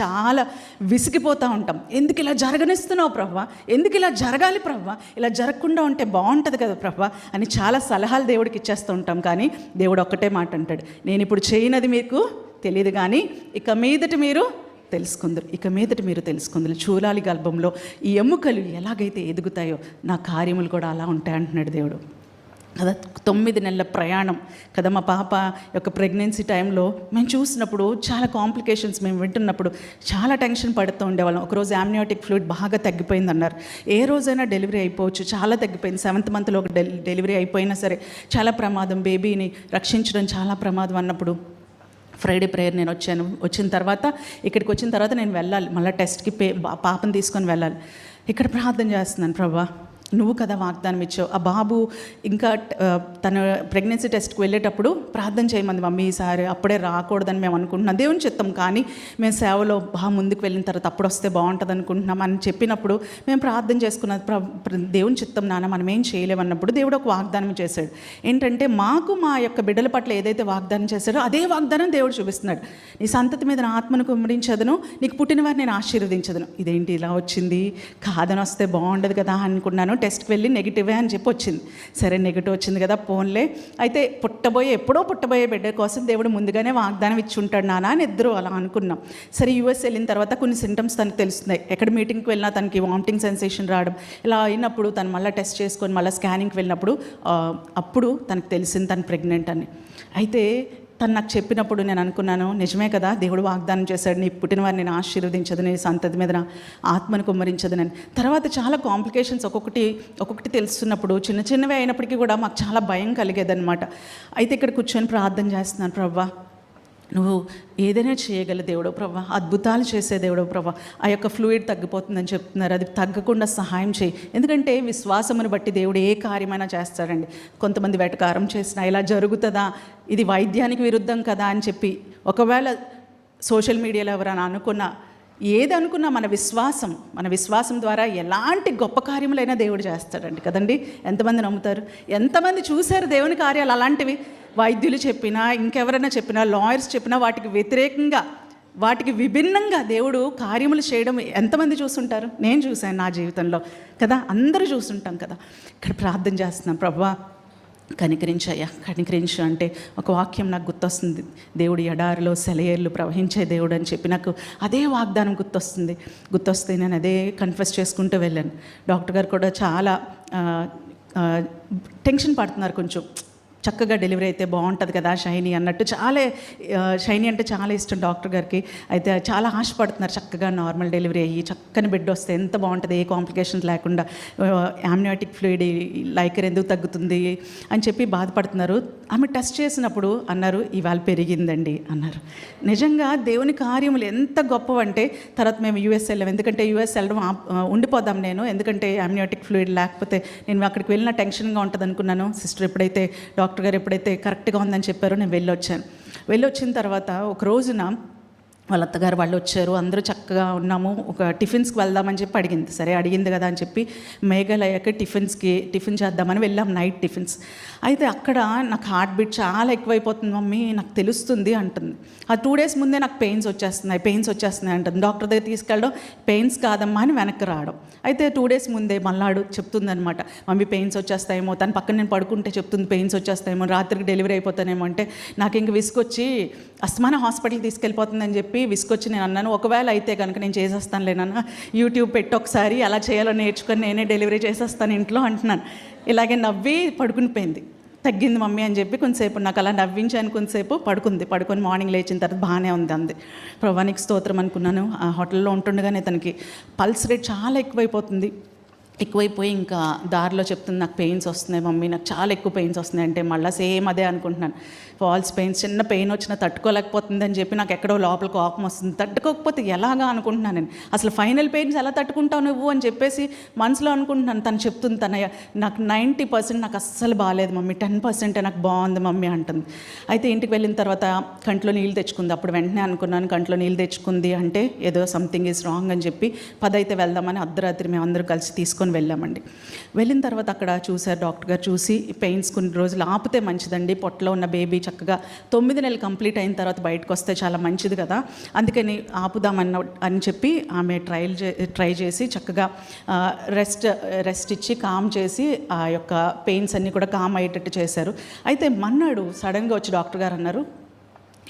చాలా విసిగిపోతూ ఉంటాం. ఎందుకు ఇలా జరగనిస్తున్నావు ప్రభా ఎందుకు ఇలా జరగాలి ప్రవ్వ? ఇలా జరగకుండా ఉంటే బాగుంటుంది కదా ప్రవ్వ? అని చాలా సలహాలు దేవుడికి ఇచ్చేస్తూ ఉంటాం. కానీ దేవుడు ఒక్కటే మాట అంటాడు. నేను ఇప్పుడు చేయనది మీకు తెలియదు కానీ ఇక మీదట మీరు తెలుసుకుందరు. ఇక మీదట మీరు తెలుసుకుందరు. చూలాలి గర్భంలో ఈ ఎముకలు ఎలాగైతే ఎదుగుతాయో నా కార్యములు కూడా అలా ఉంటాయి అంటున్నాడు దేవుడు. కదా తొమ్మిది నెలల ప్రయాణం. కదా మా పాప యొక్క ప్రెగ్నెన్సీ టైంలో మేము చూసినప్పుడు చాలా కాంప్లికేషన్స్ మేము వింటున్నప్పుడు చాలా టెన్షన్ పడుతూ ఉండేవాళ్ళం. ఒకరోజు యామ్నియోటిక్ ఫ్లూయిడ్ బాగా తగ్గిపోయింది అన్నారు ఏ రోజైనా డెలివరీ అయిపోవచ్చు చాలా తగ్గిపోయింది. సెవెంత్ మంత్లో ఒక డెల్ డెలివరీ అయిపోయినా సరే చాలా ప్రమాదం. బేబీని రక్షించడం చాలా ప్రమాదం అన్నప్పుడు ఫ్రైడే ప్రేయర్ నేను వచ్చాను. వచ్చిన తర్వాత ఇక్కడికి వచ్చిన తర్వాత నేను వెళ్ళాలి. మళ్ళీ టెస్ట్కి పే పాపను తీసుకొని వెళ్ళాలి. ఇక్కడ ప్రార్థన చేస్తున్నాను ప్రభా. నువ్వు కదా వాగ్దానం ఇచ్చావు. ఆ బాబు ఇంకా తన ప్రెగ్నెన్సీ టెస్ట్కి వెళ్ళేటప్పుడు ప్రార్థన చేయమంది మమ్మీ ఈసారి అప్పుడే రాకూడదని మేము అనుకుంటున్నాం. దేవుని చిత్తం కానీ మేము సేవలో బాగా ముందుకు వెళ్ళిన తర్వాత అప్పుడు వస్తే బాగుంటుంది అనుకుంటున్నాం అని చెప్పినప్పుడు మేము ప్రార్థన చేసుకున్న ప్ర- దేవుని చిత్తం నాన్న మనం ఏం చేయలేమన్నప్పుడు దేవుడు ఒక వాగ్దానం చేశాడు. ఏంటంటే మాకు మా యొక్క బిడ్డల పట్ల ఏదైతే వాగ్దానం చేశాడో అదే వాగ్దానం దేవుడు చూపిస్తున్నాడు. నీ సంతతి మీద నా ఆత్మను కుమ్మరించదను నీకు పుట్టిన వారిని నేను ఆశీర్వదించదను. ఇదేంటి ఇలా వచ్చింది? కాదని వస్తే బాగుండదు కదా అనుకున్నాను. టెస్ట్కి వెళ్ళి నెగిటివే అని చెప్పి వచ్చింది. సరే నెగిటివ్ వచ్చింది కదా ఫోన్లే అయితే పుట్టబోయే ఎప్పుడో పుట్టబోయే బిడ్డ కోసం దేవుడు ముందుగానే వాగ్దానం ఇచ్చి ఉంటాడు నానా అని ఇద్దరు అలా అనుకున్నాం. సరే యూఎస్ వెళ్ళిన తర్వాత కొన్ని సింటమ్స్ తనకు తెలుస్తున్నాయి. ఎక్కడ మీటింగ్కి వెళ్ళినా తనకి వామిటింగ్ సెన్సేషన్ రావడం ఇలా అయినప్పుడు తను మళ్ళీ టెస్ట్ చేసుకొని మళ్ళీ స్కానింగ్కి వెళ్ళినప్పుడు అప్పుడు తనకు తెలిసింది తను ప్రెగ్నెంట్ అని. అయితే తను నాకు చెప్పినప్పుడు నేను అనుకున్నాను నిజమే కదా దేవుడు వాగ్దానం చేశాడు నీ పుట్టిన వారిని నేను ఆశీర్వదించదు నీ సంతతి మీద నా ఆత్మను కుమ్మరించదు నేను తర్వాత చాలా కాంప్లికేషన్స్ ఒక్కొక్కటి ఒక్కొక్కటి తెలుస్తున్నప్పుడు చిన్న చిన్నవి అయినప్పటికీ కూడా మాకు చాలా భయం కలిగేదన్నమాట. అయితే ఇక్కడ కూర్చొని ప్రార్థన చేస్తున్నాను ప్రవ్వా నువ్వు ఏదైనా చేయగల దేవుడో ప్రభా అద్భుతాలు చేసే దేవుడో ప్రభా ఆ యొక్క ఫ్లూయిడ్ తగ్గిపోతుందని చెప్తున్నారు. అది తగ్గకుండా సహాయం చేయి. ఎందుకంటే విశ్వాసమును బట్టి దేవుడు ఏ కార్యమైనా చేస్తాడండి. కొంతమంది వెటకారం చేసినా ఇలా జరుగుతుందా? ఇది వైద్యానికి విరుద్ధం కదా అని చెప్పి ఒకవేళ సోషల్ మీడియాలో ఎవరైనా అనుకున్నా ఏదనుకున్నా మన విశ్వాసం మన విశ్వాసం ద్వారా ఎలాంటి గొప్ప కార్యములైనా దేవుడు చేస్తాడండి కదండి. ఎంతమంది నమ్ముతారు? ఎంతమంది చూశారు దేవుని కార్యాలు అలాంటివి? వైద్యులు చెప్పినా ఇంకెవరైనా చెప్పినా లాయర్స్ చెప్పినా వాటికి వ్యతిరేకంగా వాటికి విభిన్నంగా దేవుడు కార్యములు చేయడం ఎంతమంది చూస్తుంటారు? నేను చూశాను నా జీవితంలో కదా అందరూ చూస్తుంటాం కదా. ఇక్కడ ప్రార్థన చేస్తున్నాం ప్రభా కనికరించయ్యా కనికరించు. అంటే ఒక వాక్యం నాకు గుర్తొస్తుంది. దేవుడు ఎడారిలో సెలయేర్లు ప్రవహించే దేవుడు అని చెప్పి నాకు అదే వాగ్దానం గుర్తొస్తుంది. గుర్తొస్తే నేను అదే కన్ఫెస్ చేసుకుంటూ వెళ్ళాను. డాక్టర్ గారు కూడా చాలా టెన్షన్ పడుతున్నారు కొంచెం. చక్కగా డెలివరీ అయితే బాగుంటుంది కదా షైనీ అన్నట్టు. చాలా షైని షైనీ అంటే చాలా ఇష్టం డాక్టర్ గారికి. అయితే చాలా ఆశపడుతున్నారు చక్కగా నార్మల్ డెలివరీ అయ్యి చక్కని బిడ్డ వస్తే ఎంత బాగుంటుంది ఏ కాంప్లికేషన్స్ లేకుండా యామ్నియాటిక్ ఫ్లూయిడ్ లైకర్ ఎందుకు తగ్గుతుంది అని చెప్పి బాధపడుతున్నారు. ఆమె టెస్ట్ చేసినప్పుడు అన్నారు ఇవాళ పెరిగిందండి అన్నారు. నిజంగా దేవుని కార్యములు ఎంత గొప్పవంటే తర్వాత మేము యూఎస్ వెళ్ళాం. ఎందుకంటే యూఎస్ వెళ్ళడం ఉండిపోదాం నేను. ఎందుకంటే యామ్నియాటిక్ ఫ్లూయిడ్ లేకపోతే నేను అక్కడికి వెళ్ళిన టెన్షన్గా ఉంటుంది అనుకున్నాను సిస్టర్ ఎప్పుడైతే డాక్టర్ గారు ఎప్పుడైతే కరెక్ట్గా ఉందని చెప్పారో నేను వెళ్ళొచ్చాను. వెళ్ళొచ్చిన తర్వాత ఒక రోజున వాళ్ళ అత్తగారు వాళ్ళు వచ్చారు అందరూ చక్కగా ఉన్నాము ఒక టిఫిన్స్కి వెళ్దామని చెప్పి అడిగింది. సరే అడిగింది కదా అని చెప్పి మేఘాలయకి టిఫిన్స్కి టిఫిన్ చేద్దామని వెళ్ళాం నైట్ టిఫిన్స్. అయితే అక్కడ నాకు హార్ట్ బీట్ చాలా ఎక్కువైపోతుంది మమ్మీ నాకు తెలుస్తుంది అంటుంది. ఆ టూ డేస్ ముందే నాకు పెయిన్స్ వచ్చేస్తున్నాయి పెయిన్స్ వచ్చేస్తున్నాయి అంటుంది. డాక్టర్ దగ్గర తీసుకెళ్ళడం పెయిన్స్ కాదమ్మా అని వెనక్కి రావడం. అయితే టూ డేస్ ముందే మల్లాడు చెప్తుంది అనమాట మమ్మీ పెయిన్స్ వచ్చేస్తాయేమో తన పక్కన నేను పడుకుంటే చెప్తుంది పెయిన్స్ వచ్చేస్తాయేమో రాత్రికి డెలివరీ అయిపోతానేమో అంటే నాకు ఇంక విసుకొచ్చి అస్మాన హాస్పిటల్ తీసుకెళ్ళిపోతుందని చెప్పి చెప్పి విసుకొచ్చి నేను అన్నాను ఒకవేళ అయితే కనుక నేను చేసేస్తాను లేనన్నా యూట్యూబ్ పెట్టి ఒకసారి అలా చేయాలో నేర్చుకొని నేనే డెలివరీ చేసేస్తాను ఇంట్లో అంటున్నాను. ఇలాగే నవ్వి పడుకుని పోయింది. తగ్గింది మమ్మీ అని చెప్పి కొంతసేపు నాకు అలా నవ్వించాను కొంతసేపు పడుకుంది. పడుకొని మార్నింగ్ లేచిన తర్వాత బాగానే ఉంది అంది. ప్రభానికి స్తోత్రం అనుకున్నాను. ఆ హోటల్లో ఉంటుండగానే తనకి పల్స్ రేట్ చాలా ఎక్కువైపోతుంది. ఎక్కువైపోయి ఇంకా దారిలో చెప్తుంది నాకు పెయిన్స్ వస్తున్నాయి మమ్మీ నాకు చాలా ఎక్కువ పెయిన్స్ వస్తున్నాయి. అంటే మళ్ళీ సేమ్ అదే అనుకుంటున్నాను. ఫాల్స్ పెయిన్స్ చిన్న పెయిన్ వచ్చినా తట్టుకోలేకపోతుంది అని చెప్పి నాకు ఎక్కడో లోపల కోపం వస్తుంది. తట్టుకోకపోతే ఎలాగా అనుకుంటున్నాను నేను? అసలు ఫైనల్ పెయిన్స్ ఎలా తట్టుకుంటావు నువ్వు? అని చెప్పేసి మనసులో అనుకుంటున్నాను. తను చెప్తుంది తన నాకు నైంటీ పర్సెంట్ నాకు అస్సలు బాగాలేదు మమ్మీ. టెన్ పర్సెంటే నాకు బాగుంది మమ్మీ అంటుంది. అయితే ఇంటికి వెళ్ళిన తర్వాత కంట్లో నీళ్ళు తెచ్చుకుంది. అప్పుడు వెంటనే అనుకున్నాను కంట్లో నీళ్ళు తెచ్చుకుంది అంటే ఏదో సంథింగ్ ఈజ్ రాంగ్ అని చెప్పి పదైతే వెళ్దామని అర్ధరాత్రి మేము అందరూ కలిసి తీసుకొని తీసుకొని వెళ్ళామండి. వెళ్ళిన తర్వాత అక్కడ చూశారు డాక్టర్ గారు చూసి పెయిన్స్ కొన్ని రోజులు ఆపితే మంచిదండి. పొట్టలో ఉన్న బేబీ చక్కగా తొమ్మిది నెలలు కంప్లీట్ అయిన తర్వాత బయటకు వస్తే చాలా మంచిది కదా. అందుకని ఆపుదామన్న అని చెప్పి ఆమె ట్రయల్ చే ట్రై చేసి చక్కగా రెస్ట్ రెస్ట్ ఇచ్చి కామ్ చేసి ఆ యొక్క పెయిన్స్ అన్నీ కూడా కామ్ అయ్యేటట్టు చేశారు. అయితే మన్నాడు సడన్గా వచ్చి డాక్టర్ గారు అన్నారు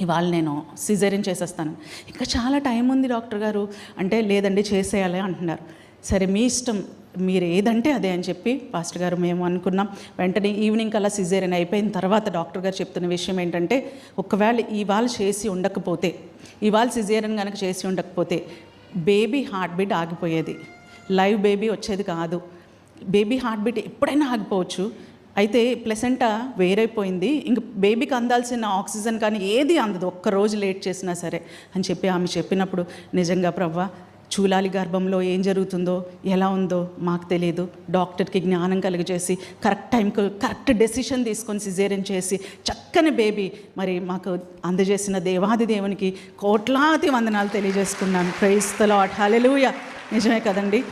ఇవాళ నేను సిజేరియన్ చేసేస్తాను. ఇంకా చాలా టైం ఉంది డాక్టర్ గారు. అంటే లేదండి చేసేయాలి అంటున్నారు. సరే మీ ఇష్టం. మీరు ఏదంటే అదే అని చెప్పి పాస్టర్ గారు మేము అనుకున్నాం. వెంటనే ఈవినింగ్ కల్లా సిజేరియన్ అయిపోయిన తర్వాత డాక్టర్ గారు చెప్తున్న విషయం ఏంటంటే ఒకవేళ ఇవాళ చేసి ఉండకపోతే ఇవాళ సిజేరియన్ కనుక చేసి ఉండకపోతే బేబీ హార్ట్ బీట్ ఆగిపోయేది. లైవ్ బేబీ వచ్చేది కాదు. బేబీ హార్ట్ బీట్ ఎప్పుడైనా ఆగిపోవచ్చు. అయితే ప్లెసెంటా వేరైపోయింది. ఇంక బేబీకి అందాల్సిన ఆక్సిజన్ కానీ ఏది అందదు. ఒక్క రోజు లేట్ చేసినా సరే అని చెప్పి ఆమె చెప్పినప్పుడు నిజంగా ప్రవ్వా చూలాలి గర్భంలో ఏం జరుగుతుందో ఎలా ఉందో మాకు తెలియదు. డాక్టర్కి జ్ఞానం కలిగజేసి కరెక్ట్ టైంకు కరెక్ట్ డెసిషన్ తీసుకొని సిజేరియన్ చేసి చక్కని బేబీ మరి మాకు అందజేసిన దేవాది దేవునికి కోట్లాది వందనాలు తెలియజేసుకున్నాను. ప్రైస్తలో హల్లెలూయా నిజమే కదండి.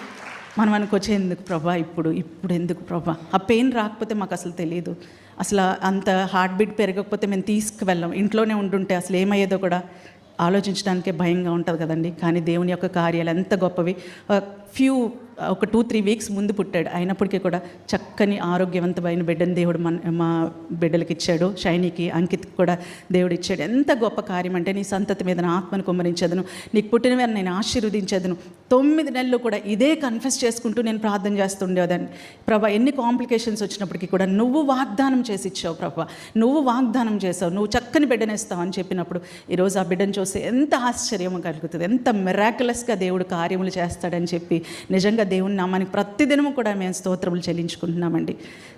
మనం అనుకోవచ్చు ఎందుకు ప్రభా ఇప్పుడు ఇప్పుడు ఎందుకు ప్రభా? ఆ పెయిన్ రాకపోతే మాకు అసలు తెలియదు. అసలు అంత హార్ట్ బీట్ పెరగకపోతే మేము తీసుకువెళ్ళాం. ఇంట్లోనే ఉంటుంటే అసలు ఏమయ్యేదో కూడా ఆలోచించడానికే భయంగా ఉంటుంది కదండి. కానీ దేవుని యొక్క కార్యాలు ఎంత గొప్పవి. ఫ్యూ ఒక టూ త్రీ వీక్స్ ముందు పుట్టాడు. అయినప్పటికీ కూడా చక్కని ఆరోగ్యవంతమైన బిడ్డని దేవుడు మన మా బిడ్డలకి ఇచ్చాడు. షైనీకి అంకిత్కి కూడా దేవుడు ఇచ్చాడు. ఎంత గొప్ప కార్యం అంటే నీ సంతతి మీద నా ఆత్మను కుమ్మరించదును. నీకు పుట్టిన మీద నేను ఆశీర్వదించదును. తొమ్మిది నెలలు కూడా ఇదే కన్ఫెస్ చేసుకుంటూ నేను ప్రార్థన చేస్తుండేదాన్ని ప్రభా ఎన్ని కాంప్లికేషన్స్ వచ్చినప్పటికీ కూడా నువ్వు వాగ్దానం చేసి ఇచ్చావు ప్రభా. నువ్వు వాగ్దానం చేసావు. నువ్వు చక్కని బిడ్డనేస్తావు అని చెప్పినప్పుడు ఈరోజు ఆ బిడ్డను చూస్తే ఎంత ఆశ్చర్యం కలుగుతుంది. ఎంత మిరాకులస్గా దేవుడు కార్యములు చేస్తాడని చెప్పి నిజంగా దేవుని నామానికి ప్రతిదినము కూడా మేము స్తోత్రములు చెల్లించుకుంటున్నామండి.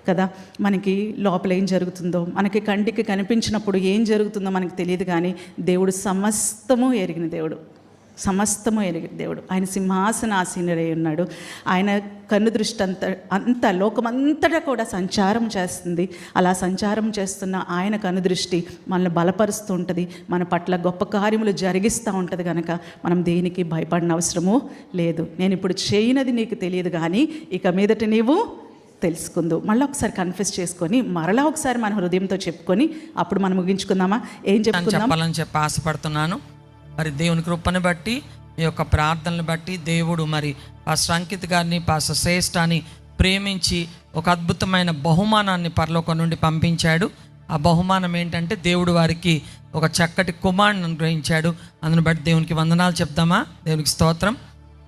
కదా? మనకి లోపల ఏం జరుగుతుందో మనకి కంటికి కనిపించినప్పుడు ఏం జరుగుతుందో మనకు తెలియదు కానీ దేవుడు సమస్తము ఎరిగిన దేవుడు. సమస్తము ఎరిగిన దేవుడు. ఆయన సింహాసనాసీనుడై ఉన్నాడు. ఆయన కన్ను దృష్టి అంత అంత లోకమంతటా కూడా సంచారం చేస్తుంది. అలా సంచారం చేస్తున్న ఆయన కన్ను దృష్టి మనల్ని బలపరుస్తూ ఉంటుంది. మన పట్ల గొప్ప కార్యములు జరిగిస్తూ ఉంటుంది కనుక మనం దేనికి భయపడిన అవసరము లేదు. నేను ఇప్పుడు చేయనది నీకు తెలియదు కానీ ఇక మీదట నీవు తెలుసుకుందు. మళ్ళీ ఒకసారి కన్ఫ్యూస్ చేసుకొని మరలా ఒకసారి మన హృదయంతో చెప్పుకొని అప్పుడు మనం ముగించుకుందామా? ఏం చెప్పుకుందాం? చెప్పాలని చెప్పి ఆశపడుతున్నాను. మరి దేవుని కృపను బట్టి మీ యొక్క ప్రార్థనలు బట్టి దేవుడు మరి పాస్టర్ అంకిత్ గారిని పాస్టర్ శ్రేష్ఠాని ప్రేమించి ఒక అద్భుతమైన బహుమానాన్ని పరలోకం నుండి పంపించాడు. ఆ బహుమానం ఏంటంటే దేవుడు వారికి ఒక చక్కటి కుమారుని అనుగ్రహించాడు. అందుని బట్టి దేవునికి వందనాలు చెప్దామా? దేవునికి స్తోత్రం.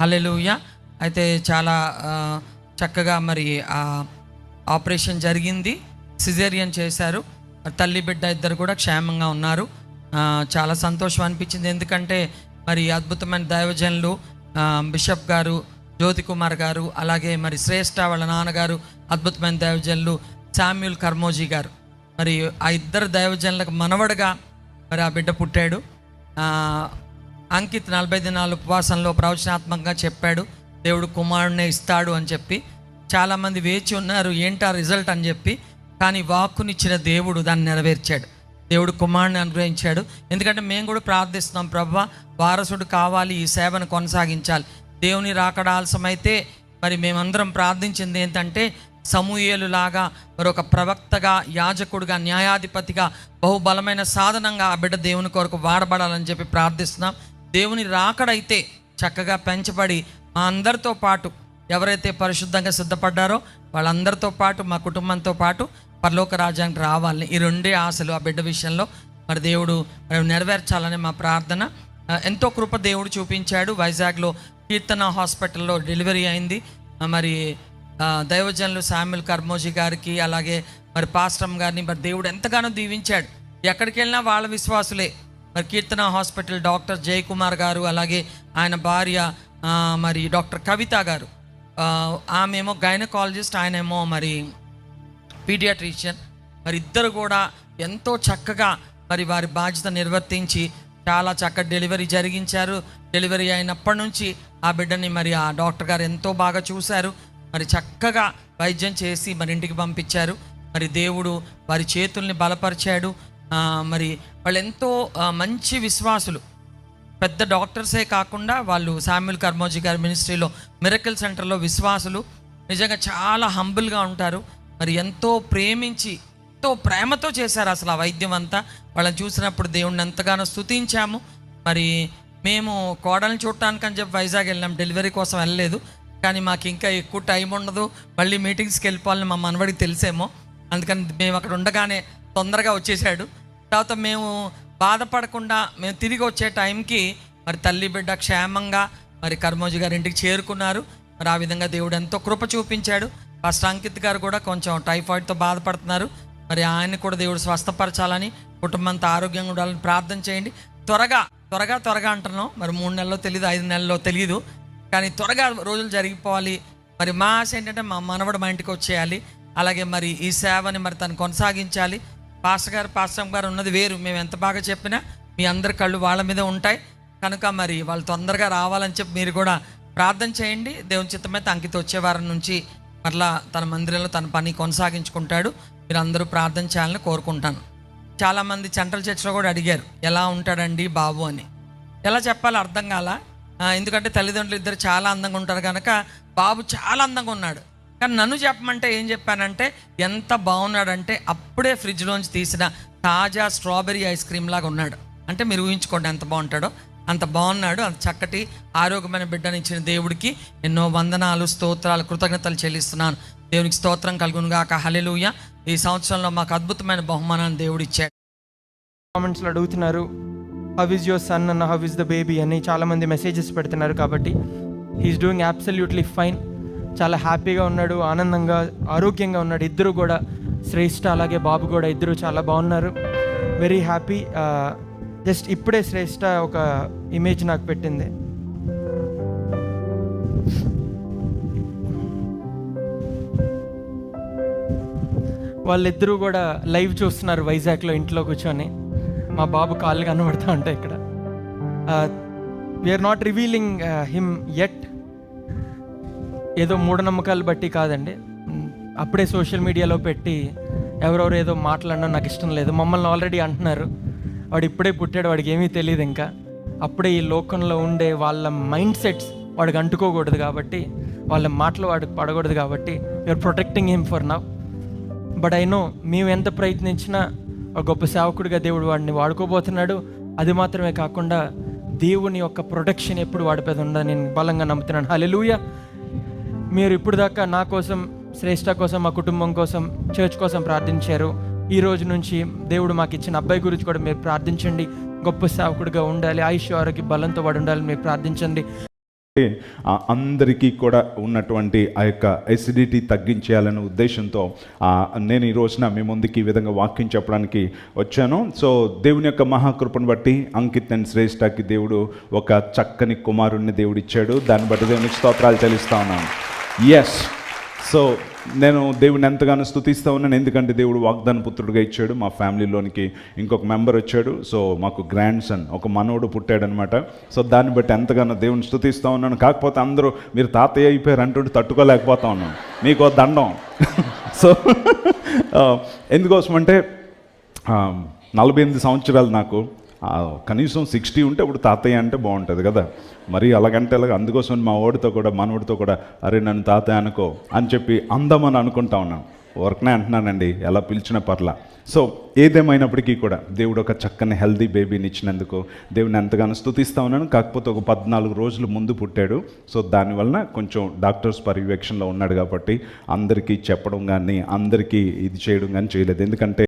హల్లెలూయా. అయితే చాలా చక్కగా మరి ఆ ఆపరేషన్ జరిగింది. సిజేరియన్ చేశారు. తల్లి బిడ్డ ఇద్దరు కూడా క్షేమంగా ఉన్నారు. చాలా సంతోషం అనిపించింది. ఎందుకంటే మరి అద్భుతమైన దైవజనులు బిషప్ గారు జ్యోతి కుమార్ గారు అలాగే మరి శ్రేష్ఠ వాళ్ళ నాన్నగారు అద్భుతమైన దైవజనులు శామ్యుల్ కర్మోజీ గారు. మరి ఆ ఇద్దరు దైవజనులకు మనవడుగా మరి ఆ బిడ్డ పుట్టాడు. అంకిత్ నలభై దినాల ఉపవాసంలో ప్రవచనాత్మకంగా చెప్పాడు. దేవుడు కుమారుడినే ఇస్తాడు అని చెప్పి చాలామంది వేచి ఉన్నారు ఏంటా రిజల్ట్? అని చెప్పి. కానీ వాక్కునిచ్చిన దేవుడు దాన్ని నెరవేర్చాడు. దేవుడు కుమారుని అనుగ్రహించాడు. ఎందుకంటే మేము కూడా ప్రార్థిస్తున్నాం ప్రభా వారసుడు కావాలి ఈ సేవను కొనసాగించాలి. దేవుని రాకడ ఆలస్యమైతే మరి మేమందరం ప్రార్థించింది ఏంటంటే సమూహేలులాగా లాగా మరొక ప్రవక్తగా యాజకుడుగా న్యాయాధిపతిగా బహుబలమైన సాధనంగా ఆ బిడ్డ దేవుని కొరకు వాడబడాలని చెప్పి ప్రార్థిస్తున్నాం. దేవుని రాకడైతే చక్కగా పెంచబడి మా అందరితో పాటు ఎవరైతే పరిశుద్ధంగా సిద్ధపడ్డారో వాళ్ళందరితో పాటు మా కుటుంబంతో పాటు పరలోక రాజ్యానికి రావాలని ఈ రెండే ఆశలు ఆ బిడ్డ విషయంలో మరి దేవుడు మరి నెరవేర్చాలని మా ప్రార్థన. ఎంతో కృప దేవుడు చూపించాడు. వైజాగ్లో కీర్తన హాస్పిటల్లో డెలివరీ అయింది. మరి దైవజనులు శామ్యుల్ కర్మోజీ గారికి అలాగే మరి పాస్టమ్ గారిని మరి దేవుడు ఎంతగానో దీవించాడు. ఎక్కడికి వెళ్ళినా వాళ్ళ విశ్వాసులే. మరి కీర్తన హాస్పిటల్ డాక్టర్ జయకుమార్ గారు అలాగే ఆయన భార్య మరి డాక్టర్ కవిత గారు. ఆ, ఆమెమో గైనకాలజిస్ట్ ఆయనేమో మరి పీడియాట్రిషియన్. మరి ఇద్దరు కూడా ఎంతో చక్కగా మరి వారి బాధ్యత నిర్వర్తించి చాలా చక్కటి డెలివరీ జరిగించారు. డెలివరీ అయినప్పటి నుంచి ఆ బిడ్డని మరి ఆ డాక్టర్ గారు ఎంతో బాగా చూశారు. మరి చక్కగా వైద్యం చేసి మరి ఇంటికి పంపించారు. మరి దేవుడు వారి చేతుల్ని బలపరిచాడు. మరి వాళ్ళు ఎంతో మంచి విశ్వాసులు. పెద్ద డాక్టర్సే కాకుండా వాళ్ళు శామ్యుల్ కర్మోజీ గారి మినిస్ట్రీలో మిరకల్ సెంటర్లో విశ్వాసులు. నిజంగా చాలా హంబుల్గా ఉంటారు. మరి ఎంతో ప్రేమించి ఎంతో ప్రేమతో చేశారు అసలు ఆ వైద్యం అంతా. వాళ్ళని చూసినప్పుడు దేవుణ్ణి ఎంతగానో స్తుతించాము. మరి మేము కోడల్ని చూడటానికి అని చెప్పి వైజాగ్ వెళ్ళాం. డెలివరీ కోసం వెళ్ళలేదు. కానీ మాకు ఇంకా ఎక్కువ టైం ఉండదు. మళ్ళీ మీటింగ్స్కి వెళ్ళిపోవాలని మా మనవడికి తెలిసేమో. అందుకని మేము అక్కడ ఉండగానే తొందరగా వచ్చేసాడు తర్వాత మేము బాధపడకుండా మేము తిరిగి వచ్చే టైంకి మరి తల్లి బిడ్డ క్షేమంగా మరి కర్మోజీ గారి ఇంటికి చేరుకున్నారు. మరి ఆ విధంగా దేవుడు ఎంతో కృప చూపించాడు. ఫస్ట్ అంకిత్ గారు కూడా కొంచెం టైఫాయిడ్తో బాధపడుతున్నారు. మరి ఆయన కూడా దేవుడు స్వస్థపరచాలని కుటుంబంతో ఆరోగ్యంగా ఉండాలని ప్రార్థన చేయండి. త్వరగా త్వరగా త్వరగా అంటున్నాం. మరి మూడు నెలల్లో తెలియదు ఐదు నెలల్లో తెలియదు కానీ త్వరగా రోజులు జరిగిపోవాలి. మరి మా ఆశ ఏంటంటే మా మనవడు మా ఇంటికి వచ్చేయాలి. అలాగే మరి ఈ సేవని మరి తను కొనసాగించాలి. పాస్టర్ గారు పాస్టర్ గారు ఉన్నది వేరు. మేము ఎంత బాగా చెప్పినా మీ అందరి కళ్ళు వాళ్ళ మీద ఉంటాయి. కనుక మరి వాళ్ళు తొందరగా రావాలని చెప్పి మీరు కూడా ప్రార్థన చేయండి. దేవుని చిత్తమైతే అంకిత వచ్చే వారం నుంచి మరలా తన మందిరంలో తన పని కొనసాగించుకుంటాడు. మీరు అందరూ ప్రార్థన చేయాలని కోరుకుంటాను. చాలామంది సెంట్రల్ చర్చ్లో కూడా అడిగారు ఎలా ఉంటాడండి బాబు? అని. ఎలా చెప్పాలో అర్థం కాల? ఎందుకంటే తల్లిదండ్రులు ఇద్దరు చాలా అందంగా ఉంటారు కనుక బాబు చాలా అందంగా ఉన్నాడు. కానీ నన్ను చెప్పమంటే ఏం చెప్పానంటే ఎంత బాగున్నాడంటే అప్పుడే ఫ్రిడ్జ్లోంచి తీసిన తాజా స్ట్రాబెరీ ఐస్ క్రీమ్ లాగా ఉన్నాడు. అంటే మీరు ఊహించుకోండి ఎంత బాగుంటాడో. అంత బాగున్నాడు అంత చక్కటి ఆరోగ్యమైన బిడ్డని ఇచ్చిన దేవుడికి ఎన్నో వందనాలు స్తోత్రాలు కృతజ్ఞతలు చెల్లిస్తున్నాను. దేవునికి స్తోత్రం కలుగునుగాక హలెలుయ ఈ సంవత్సరంలో మాకు అద్భుతమైన బహుమానాన్ని దేవుడు ఇచ్చాడు. కామెంట్స్లో అడుగుతున్నారు హవ్ ఇస్ యువర్ సన్ అన్న హవ్ ఇస్ ద బేబీ అని చాలామంది మెసేజెస్ పెడుతున్నారు కాబట్టి హీఈస్ డూయింగ్ అబ్సల్యూట్లీ ఫైన్ చాలా హ్యాపీగా ఉన్నాడు ఆనందంగా ఆరోగ్యంగా ఉన్నాడు. ఇద్దరు కూడా శ్రేష్ఠ అలాగే బాబు కూడా ఇద్దరు చాలా బాగున్నారు. వెరీ హ్యాపీ జస్ట్ ఇప్పుడే శ్రేష్ఠ ఒక ఇమేజ్ నాకు పెట్టింది. వాళ్ళిద్దరూ కూడా లైవ్ చూస్తున్నారు వైజాగ్లో ఇంట్లో కూర్చొని. మా బాబు కాళ్ళు కనబడుతూ ఉంటాయి ఇక్కడ. We're not revealing him at ఏదో మూఢనమ్మకాలు బట్టి కాదండి. అప్పుడే సోషల్ మీడియాలో పెట్టి ఎవరెవరు ఏదో మాట్లాడడం నాకు ఇష్టం లేదు. మమ్మల్ని ఆల్రెడీ అంటున్నారు. వాడు ఇప్పుడే పుట్టాడు వాడికి ఏమీ తెలియదు ఇంకా. అప్పుడే ఈ లోకంలో ఉండే వాళ్ళ మైండ్ సెట్స్ వాడికి అంటుకోకూడదు కాబట్టి వాళ్ళ మాటలు వాడికి పడకూడదు కాబట్టి you're protecting him for now but I know మేము ఎంత ప్రయత్నించినా ఒక గొప్ప సేవకుడిగా దేవుడు వాడిని వాడుకోబోతున్నాడు. అది మాత్రమే కాకుండా దేవుని యొక్క ప్రొటెక్షన్ ఎప్పుడు వాడిపేద ఉందని నేను బలంగా నమ్ముతున్నాను. హలెలూయ మీరు ఇప్పుడు దాకా నా కోసం శ్రేష్ఠ కోసం మా కుటుంబం కోసం చర్చ్ కోసం ప్రార్థించారు. ఈ రోజు నుంచి దేవుడు మాకు ఇచ్చిన అబ్బాయి గురించి కూడా మీరు ప్రార్థించండి. గొప్ప సేవకుడిగా ఉండాలి. ఆయుష్ ఆరోగ్య బలంతో వాడు ఉండాలి మీరు ప్రార్థించండి. అందరికీ కూడా ఉన్నటువంటి ఆ యొక్క ఎసిడిటీ తగ్గించేయాలనే ఉద్దేశంతో నేను ఈ రోజున మీ ముందుకి ఈ విధంగా వాక్యం చెప్పడానికి వచ్చాను. సో దేవుని యొక్క మహాకృపను బట్టి అంకిత్ అండ్ శ్రేష్ఠకి దేవుడు ఒక చక్కని కుమారుణ్ణి దేవుడు ఇచ్చాడు దాన్ని బట్టి దేవునికి స్తోత్రాలు చెల్లిస్తా ఉన్నాను. ఎస్ సో నేను దేవుని ఎంతగానో స్థుతిస్తూ ఉన్నాను. ఎందుకంటే దేవుడు వాగ్దాన పుత్రుడిగా ఇచ్చాడు. మా ఫ్యామిలీలోనికి ఇంకొక మెంబర్ వచ్చాడు. సో మాకు గ్రాండ్ సన్ ఒక మనవడు పుట్టాడనమాట. సో దాన్ని బట్టి ఎంతగానో దేవుని స్థుతిస్తూ ఉన్నాను. కాకపోతే అందరూ మీరు తాతయ్య అయిపోయారు అంటుంటే తట్టుకోలేకపోతా ఉన్నాను. మీకు దండం. సో ఎందుకోసమంటే నలభై ఎనిమిది సంవత్సరాలు నాకు కనీసం సిక్స్టీ ఉంటే ఇప్పుడు తాతయ్య అంటే బాగుంటుంది కదా. మరి అలాగంటే అలాగ అందుకోసం మా ఓడితో కూడా మనవడితో కూడా అరే నన్ను తాతయ్య అనుకో అని చెప్పి అందమని అనుకుంటా ఉన్నాను. వర్క్నే అంటున్నానండి ఎలా పిలిచిన పర్లా. సో ఏదేమైనప్పటికీ కూడా దేవుడు ఒక చక్కని హెల్దీ బేబీని ఇచ్చినందుకు దేవుని ఎంతగానో స్థుతిస్తా ఉన్నాను. కాకపోతే ఒక పద్నాలుగు రోజులు ముందు పుట్టాడు. సో దానివలన కొంచెం డాక్టర్స్ పర్యవేక్షణలో ఉన్నాడు కాబట్టి అందరికీ చెప్పడం కానీ అందరికీ ఇది చేయడం కానీ చేయలేదు. ఎందుకంటే